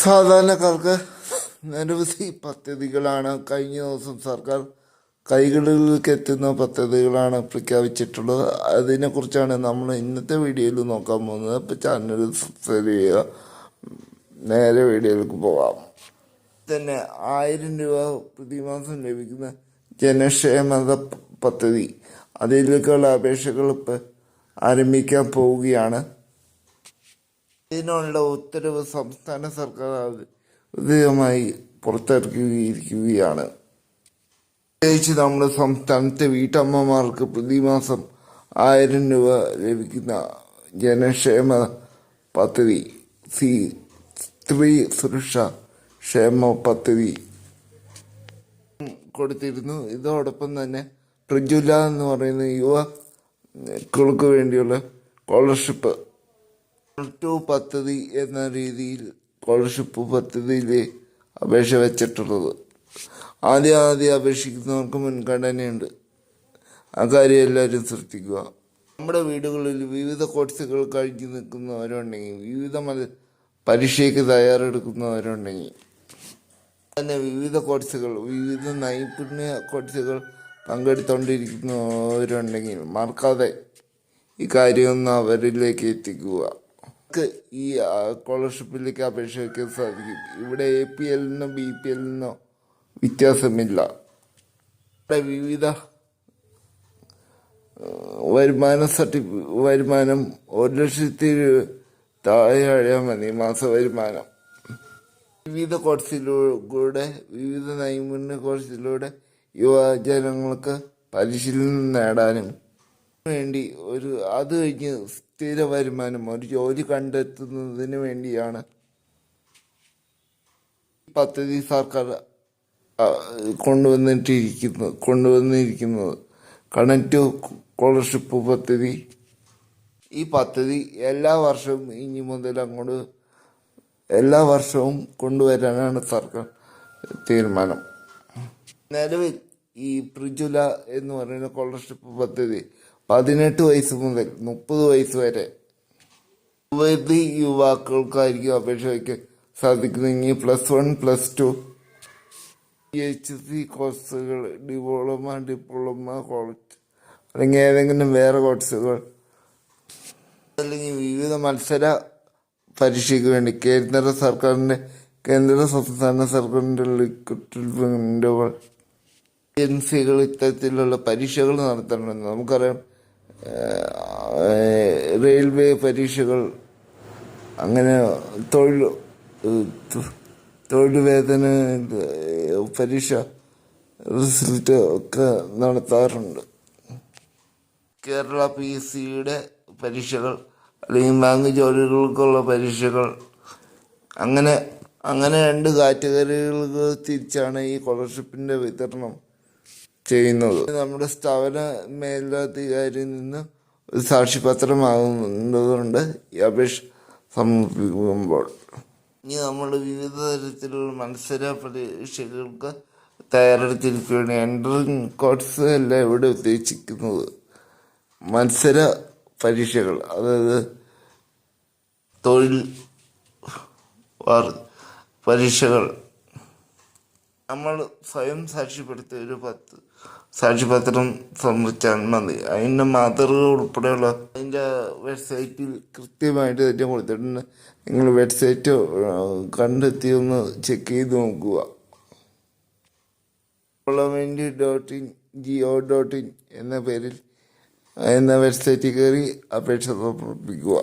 സാധാരണക്കാർക്ക് നിരവധി പദ്ധതികളാണ് കഴിഞ്ഞ ദിവസം സർക്കാർ കൈകളിലേക്ക് എത്തുന്ന പദ്ധതികളാണ് പ്രഖ്യാപിച്ചിട്ടുള്ളത്. അതിനെക്കുറിച്ചാണ് നമ്മൾ ഇന്നത്തെ വീഡിയോയിൽ നോക്കാൻ പോകുന്നത്. അപ്പോൾ ചാനൽ സബ്സ്ക്രൈബ് ചെയ്യുക. നേരെ വീഡിയോയിലേക്ക് പോകാം. തന്നെ ആയിരം രൂപ പ്രതിമാസം ലഭിക്കുന്ന ജനക്ഷേമത പദ്ധതി. അതിലേക്കുള്ള അപേക്ഷകൾ ഇപ്പം ആരംഭിക്കാൻ പോവുകയാണ്. ഇതിനുള്ള ഉത്തരവ് സംസ്ഥാന സർക്കാർ ഔദ്യോഗികമായി പുറത്തിറക്കിയിരിക്കുകയാണ്. പ്രത്യേകിച്ച് നമ്മുടെ സംസ്ഥാനത്തെ വീട്ടമ്മമാർക്ക് പ്രതിമാസം ആയിരം രൂപ ലഭിക്കുന്ന ജനക്ഷേമ പദ്ധതി സി സ്ത്രീ സുരക്ഷ ക്ഷേമ പദ്ധതി കൊടുത്തിരുന്നു. ഇതോടൊപ്പം തന്നെ പ്രജുല എന്ന് പറയുന്ന യുവക്കൾക്ക് വേണ്ടിയുള്ള സ്കോളർഷിപ്പ് ടു പദ്ധതി എന്ന രീതിയിൽ സ്കോളർഷിപ്പ് പദ്ധതിയിൽ അപേക്ഷ വെച്ചിട്ടുള്ളത്. ആദ്യം ആദ്യം അപേക്ഷിക്കുന്നവർക്ക് മുൻഗണനയുണ്ട്. ആ കാര്യം എല്ലാവരും ശ്രദ്ധിക്കുക. നമ്മുടെ വീടുകളിൽ വിവിധ കോഴ്സുകൾ കഴിഞ്ഞു നിൽക്കുന്നവരുണ്ടെങ്കിൽ വിവിധ മത പരീക്ഷയ്ക്ക് തയ്യാറെടുക്കുന്നവരുണ്ടെങ്കിൽ തന്നെ വിവിധ കോഴ്സുകൾ വിവിധ നൈപുണ്യ കോഴ്സുകൾ പങ്കെടുത്തുകൊണ്ടിരിക്കുന്നവരുണ്ടെങ്കിൽ മറക്കാതെ ഈ കാര്യമൊന്ന് അവരിലേക്ക് എത്തിക്കുക. നമുക്ക് ഈ സ്കോളർഷിപ്പിലേക്ക് അപേക്ഷ വയ്ക്കാൻ സാധിക്കും ഇവിടെ എ പി എല്ലിനോ ബി പി എല്ലിൽ നിന്നോ വ്യത്യാസമില്ല. ഇവിടെ വിവിധ വരുമാന സർട്ടിഫി വരുമാനം ഒരു ലക്ഷത്തി താഴെ മതി മാസ വരുമാനം. വിവിധ കോഴ്സിലൂടെ വിവിധ നൈപുണ്യ കോഴ്സിലൂടെ യുവജനങ്ങൾക്ക് പരിശീലനം നേടാനും വേണ്ടി ഒരു അത് കഴിഞ്ഞ് സ്ഥിര വരുമാനം ഒരു ജോലി കണ്ടെത്തുന്നതിന് വേണ്ടിയാണ് പദ്ധതി സർക്കാർ കൊണ്ടുവന്നിട്ടിരിക്കുന്നു കൊണ്ടുവന്നിട്ടിരിക്കുന്നത് കൊണ്ടുവന്നിരിക്കുന്നത്. കണക്ട് സ്കോളർഷിപ്പ് പദ്ധതി. ഈ പദ്ധതി എല്ലാ വർഷവും ഇനി മുതൽ അങ്ങോട്ട് എല്ലാ വർഷവും കൊണ്ടുവരാനാണ് സർക്കാർ തീരുമാനം. നിലവിൽ ഈ പ്രിജുല എന്ന് പറയുന്ന സ്കോളർഷിപ്പ് പദ്ധതി പതിനെട്ട് വയസ്സ് മുതൽ മുപ്പത് വയസ്സ് വരെ യുവതി യുവാക്കൾക്കായിരിക്കും അപേക്ഷ വയ്ക്കാൻ സാധിക്കുന്നെങ്കിൽ plus one plus two H C കോഴ്സുകൾ ഡിപ്ലോമ ഡിപ്ലോമ കോളേജ് അല്ലെങ്കിൽ ഏതെങ്കിലും വേറെ കോഴ്സുകൾ അല്ലെങ്കിൽ വിവിധ മത്സര പരീക്ഷയ്ക്ക് വേണ്ടി കേന്ദ്ര സർക്കാരിന്റെ കേന്ദ്ര സംസ്ഥാന സർക്കാരിന്റെ റിക്രൂട്ട്മെന്റുകൾ ഏജൻസികൾ ഇത്തരത്തിലുള്ള പരീക്ഷകൾ നടത്തണമെന്ന് നമുക്കറിയാം. റെയിൽവേ പരീക്ഷകൾ അങ്ങനെ തൊഴിൽ തൊഴിൽ വേതന പരീക്ഷ റിസൾട്ട് ഒക്കെ നടത്താറുണ്ട്. കേരള പി സിയുടെ പരീക്ഷകൾ അല്ലെങ്കിൽ ബാങ്ക് ജോലികൾക്കുള്ള പരീക്ഷകൾ അങ്ങനെ അങ്ങനെ രണ്ട് കാറ്റഗറികൾ തിരിച്ചാണ് ഈ സ്കോളർഷിപ്പിന്റെ വിതരണം ചെയ്യുന്നത്. നമ്മുടെ സ്ഥാപന മേലധികാരിയിൽ നിന്ന് ഒരു സാക്ഷിപത്രമാകുന്നതുകൊണ്ട് ഈ അപേക്ഷ സമർപ്പിക്കുമ്പോൾ ഇനി നമ്മൾ വിവിധ തരത്തിലുള്ള മത്സര പരീക്ഷകൾക്ക് തയ്യാറെടുത്തിരിക്കുകയാണ്. എൻട്രിങ് കോഴ്സ് അല്ല ഇവിടെ ഉദ്ദേശിക്കുന്നത്. മത്സര പരീക്ഷകൾ അതായത് തൊഴിൽ പരീക്ഷകൾ. നമ്മൾ സ്വയം സാക്ഷ്യപ്പെടുത്തിയ ഒരു പത്ത് സാക്ഷ്യപത്രം സമർപ്പിച്ചാൽ മതി അതിന്റെ മാതൃക ഉൾപ്പെടെയുള്ള അതിന്റെ വെബ്സൈറ്റിൽ കൃത്യമായിട്ട് തന്നെ കൊടുത്തിട്ടുണ്ട്. നിങ്ങൾ വെബ്സൈറ്റ് കണ്ടെത്തി ഒന്ന് ചെക്ക് ചെയ്ത് നോക്കുക. Parliament dot in G O dot in എന്ന പേരിൽ എന്ന വെബ്സൈറ്റിൽ കയറി അപേക്ഷ സമർപ്പിക്കുക.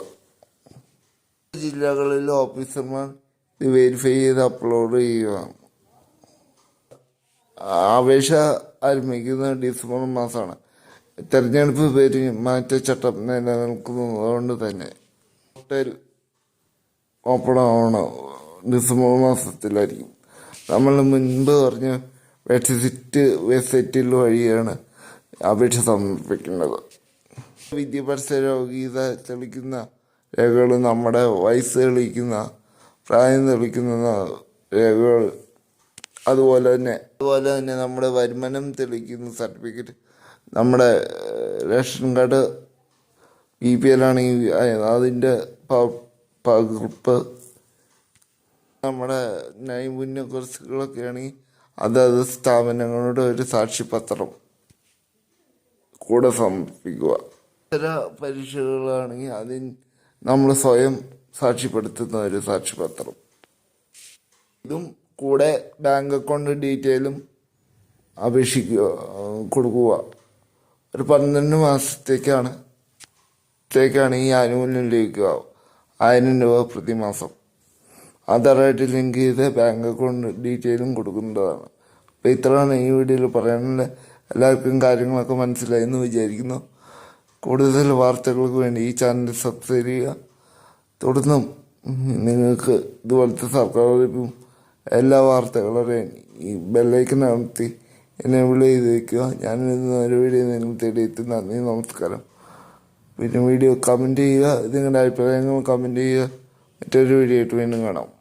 ജില്ലകളിലെ ഓഫീസർമാർ ഇത് വെരിഫൈ ചെയ്ത് അപ്ലോഡ് ചെയ്യുക. അപേക്ഷ ആരംഭിക്കുന്നത് ഡിസംബർ മാസമാണ്. തെരഞ്ഞെടുപ്പ് പേര് മാറ്റച്ചട്ടം നിലനിൽക്കുന്നതുകൊണ്ട് തന്നെ ഹോട്ടൽ ഓപ്പൺ ആവണം. ഡിസംബർ മാസത്തിലായിരിക്കും. നമ്മൾ മുൻപ് പറഞ്ഞ വെബ്സൈറ്റ് വെബ്സൈറ്റിൽ വഴിയാണ് അപേക്ഷ സമർപ്പിക്കേണ്ടത് വിദ്യാഭ്യാസ രോഗീത തെളിക്കുന്ന രേഖകൾ നമ്മുടെ വയസ്സ് തെളിക്കുന്ന പ്രായം തെളിക്കുന്ന രേഖകൾ അതുപോലെ തന്നെ അതുപോലെ തന്നെ നമ്മുടെ വരുമാനം തെളിയിക്കുന്ന സർട്ടിഫിക്കറ്റ് നമ്മുടെ ration card B P L ആണെങ്കിൽ അതിന്റെ പകർപ്പ് നമ്മുടെ നൈപുണ്യ കുറിച്ചുകളൊക്കെ ആണെങ്കിൽ അതത് സ്ഥാപനങ്ങളുടെ ഒരു സാക്ഷിപത്രം കൂടെ സമർപ്പിക്കുക. ചില പരീക്ഷകളാണെങ്കിൽ അതിന് നമ്മൾ സ്വയം സാക്ഷ്യപ്പെടുത്തുന്ന ഒരു സാക്ഷിപത്രം. ഇതും കൂടെ ബാങ്ക് അക്കൗണ്ട് ഡീറ്റെയിലും അപേക്ഷിക്കുക കൊടുക്കുക. ഒരു പന്ത്രണ്ട് മാസത്തേക്കാണ് ത്തേക്കാണ് ഈ ആനുകൂല്യം ലഭിക്കുക. ആയിരം രൂപ പ്രതിമാസം ആധാറായിട്ട് ലിങ്ക് ചെയ്ത് ബാങ്ക് അക്കൗണ്ട് ഡീറ്റെയിലും കൊടുക്കുന്നതാണ്. അപ്പോൾ ഇത്രയാണ് ഈ വീഡിയോയിൽ പറയാനുള്ള എല്ലാവർക്കും കാര്യങ്ങളൊക്കെ മനസ്സിലായി എന്ന് വിചാരിക്കുന്നു. കൂടുതൽ വാർത്തകൾക്ക് വേണ്ടി ഈ ചാനൽ സബ്സ്ക്രൈബ് ചെയ്യുക. തുടർന്നും നിങ്ങൾക്ക് ഇതുപോലത്തെ സർക്കാർ അറിയിപ്പും എല്ലാ വാർത്തകളും ഈ ബെല്ലൈക്കൻ അമർത്തി എന്നെ വിളി ചെയ്ത് വയ്ക്കുക ഞാൻ ഒരു വീഡിയോ നിങ്ങൾ തേടിയെത്തി നന്ദി നമസ്കാരം. പിന്നെ വീഡിയോ കമന്റ് ചെയ്യുക. നിങ്ങളുടെ അഭിപ്രായങ്ങൾ കമന്റ് ചെയ്യുക. മറ്റൊരു വീഡിയോ ആയിട്ട് വീണ്ടും കാണാം.